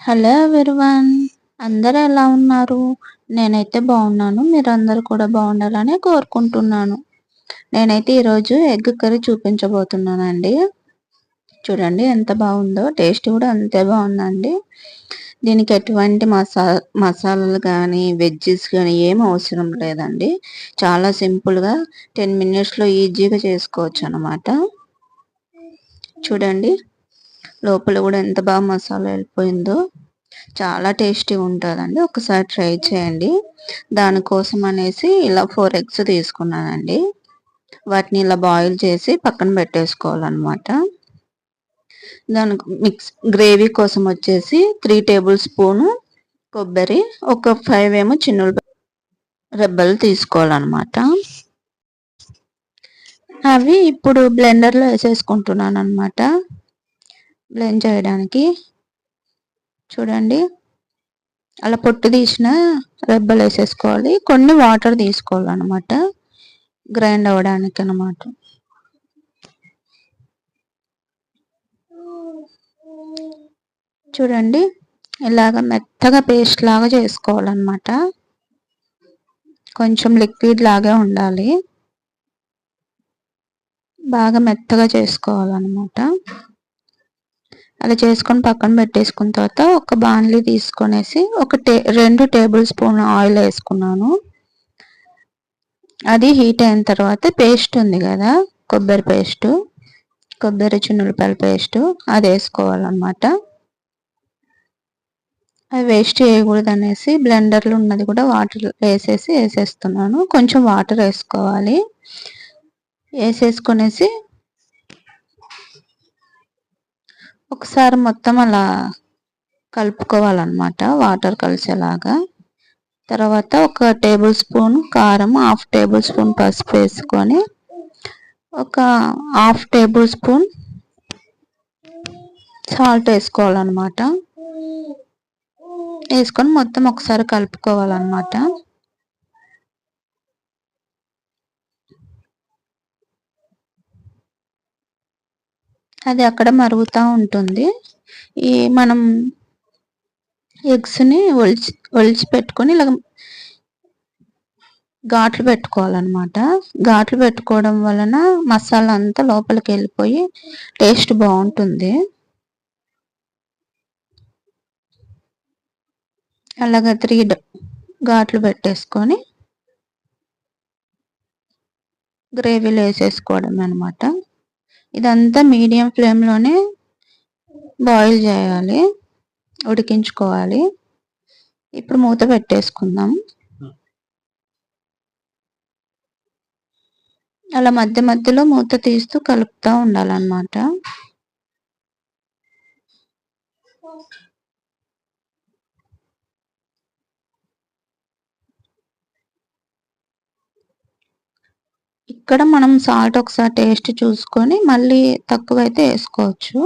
Hello everyone. అందరూ ఎలా ఉన్నారు? నేనైతే బాగున్నాను. మీరందరూ కూడా బాగుండాలని కోరుకుంటున్నాను. నేనైతే ఈరోజు ఎగ్ కర్రీ చూపించబోతున్నానండి. చూడండి ఎంత బాగుందో. టేస్ట్ కూడా అంతే బాగుందండి. దీనికి ఎటువంటి మసా మసాలాలు కానీ వెజ్జెస్ కానీ ఏం అవసరం లేదండి. చాలా సింపుల్గా టెన్ మినిట్స్లో ఈజీగా చేసుకోవచ్చు అనమాట చూడండి. లోపల కూడా ఎంత బాగా మసాలా వెళ్ళిపోయిందో చాలా టేస్టీ ఉంటుందండి. ఒకసారి ట్రై చేయండి. దానికోసం అనేసి ఇలా ఫోర్ ఎగ్స్ తీసుకున్నానండి. వాటిని ఇలా బాయిల్ చేసి పక్కన పెట్టేసుకోవాలన్నమాట. దానికి మిక్స్ గ్రేవీ కోసం వచ్చేసి త్రీ టేబుల్ స్పూను కొబ్బరి ఒక ఫైవ్ ఏమో చిన్న రెబ్బలు తీసుకోవాలన్నమాట. అవి ఇప్పుడు బ్లెండర్లో వేసేసుకుంటున్నాను అనమాట బ్లెండ్ చేయడానికి. చూడండి. అలా పొట్టు తీసిన రెబ్బలు వేసేసుకోవాలి. కొన్ని వాటర్ తీసుకోవాలన్నమాట. గ్రైండ్ అవ్వడానికి అనమాట చూడండి. ఇలాగ మెత్తగా పేస్ట్ లాగా చేసుకోవాలన్నమాట. కొంచెం లిక్విడ్ లాగే ఉండాలి. బాగా మెత్తగా చేసుకోవాలన్నమాట. అలా చేసుకొని పక్కన పెట్టేసుకున్న తర్వాత ఒక బాణలి తీసుకొనేసి ఒక టే రెండు టేబుల్ స్పూన్ ఆయిల్ వేసుకున్నాను. అది హీట్ అయిన తర్వాత పేస్ట్ ఉంది కదా కొబ్బరి పేస్ట్ కొబ్బరి చున్నులపాయల పేస్ట్ అది వేసుకోవాలన్నమాట. అది వేస్ట్ చేయకూడదు అనేసి బ్లెండర్లో ఉన్నది కూడా వాటర్ వేసేసి వేసేస్తున్నాను. కొంచెం వాటర్ వేసుకోవాలి. వేసేసుకునేసి ఒకసారి మొత్తం అలా కలుపుకోవాలన్నమాట వాటర్ కలిసేలాగా. తర్వాత ఒక టేబుల్ స్పూన్ కారం హాఫ్ టేబుల్ స్పూన్ పసుపు వేసుకొని ఒక హాఫ్ టేబుల్ స్పూన్ సాల్ట్ వేసుకోవాలన్నమాట. వేసుకొని మొత్తం ఒకసారి కలుపుకోవాలన్నమాట. అది అక్కడ మరుగుతూ ఉంటుంది. ఈ మనం ఎగ్స్ని ఒలిచి ఒలిచి పెట్టుకొని ఇలా ఘాట్లు పెట్టుకోవాలన్నమాట. ఘాట్లు పెట్టుకోవడం వలన మసాలా అంతా లోపలికి వెళ్ళిపోయి టేస్ట్ బాగుంటుంది. అలాగ త్రీ ఘాట్లు పెట్టేసుకొని గ్రేవీలో వేసేసుకోవడం అనమాట ఇదంతా మీడియం ఫ్లేమ్లోనే బాయిల్ చేయాలి ఉడికించుకోవాలి. ఇప్పుడు మూత పెట్టేసుకుందాం. అలా మధ్య మధ్యలో మూత తీస్తూ కలుపుతూ ఉండాలన్నమాట. ఇక్కడ మనం సాల్ట్ ఒకసారి టేస్ట్ చూసుకొని మళ్ళీ తక్కువైతే వేసుకోవచ్చు.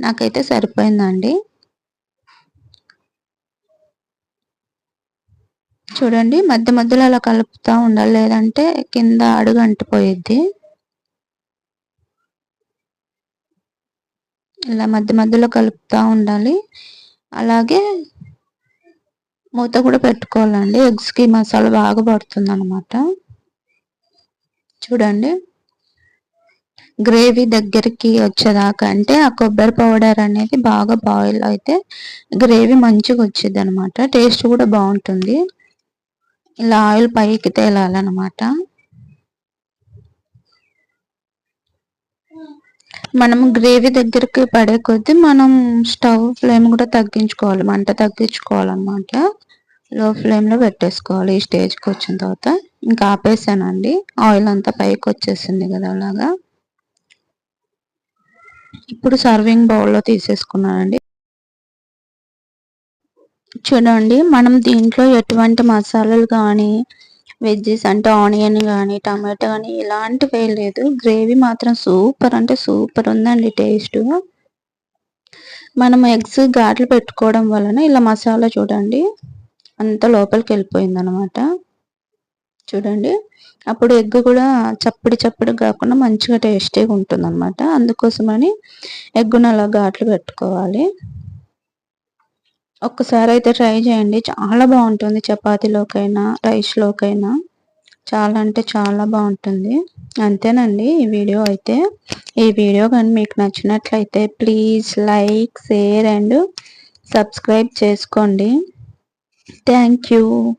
నాకైతే సరిపోయిందండి. చూడండి మధ్య మధ్యలో అలా కలుపుతూ ఉండాలి లేదంటే కింద అడుగు అంటిపోయిద్ది. ఇలా మధ్య మధ్యలో కలుపుతూ ఉండాలి. అలాగే మూత కూడా పెట్టుకోవాలండి. ఎగ్స్కి మసాలా బాగా పడుతుంది అనమాట చూడండి. గ్రేవీ దగ్గరికి వచ్చేదాకా అంటే ఆ కొబ్బరి పౌడర్ అనేది బాగా బాయిల్ అయితే గ్రేవీ మంచిగా వచ్చింది అనమాట టేస్ట్ కూడా బాగుంటుంది. ఇలా ఆయిల్ పైకి తేలాలన్నమాట. మనం గ్రేవీ దగ్గరికి పడే కొద్దీ మనం స్టవ్ ఫ్లేమ్ కూడా తగ్గించుకోవాలి మంట తగ్గించుకోవాలన్నమాట. లో ఫ్లేమ్లో పెట్టేసుకోవాలి. ఈ స్టేజ్కి వచ్చిన తర్వాత ఇంకా ఆపేసానండి. ఆయిల్ అంతా పైకి వచ్చేసింది కదా అలాగా. ఇప్పుడు సర్వింగ్ బౌల్లో తీసేసుకున్నానండి. చూడండి మనం దీంట్లో ఎటువంటి మసాలాలు కానీ వెజ్జెస్ అంటే ఆనియన్ కానీ టమాటో కానీ ఇలాంటివి వేయలేదు గ్రేవీ మాత్రం సూపర్ అంటే సూపర్ ఉందండి టేస్ట్. మనం ఎగ్స్ ఘాట్లు పెట్టుకోవడం వలన ఇలా మసాలా చూడండి. అంత లోపలికి వెళ్ళిపోయింది అనమాట చూడండి. అప్పుడు ఎగ్ కూడా చప్పడి చప్పడి కాకుండా మంచిగా టేస్టీగా ఉంటుంది అనమాట అందుకోసమని ఎగ్గును అలా ఘాట్లు పెట్టుకోవాలి. ఒక్కసారి అయితే ట్రై చేయండి. చాలా బాగుంటుంది చపాతీలోకైనా రైస్లోకైనా. చాలా అంటే చాలా బాగుంటుంది. అంతేనండి ఈ వీడియో అయితే. ఈ వీడియో కానీ మీకు నచ్చినట్లయితే please like share and subscribe చేసుకోండి. Thank you.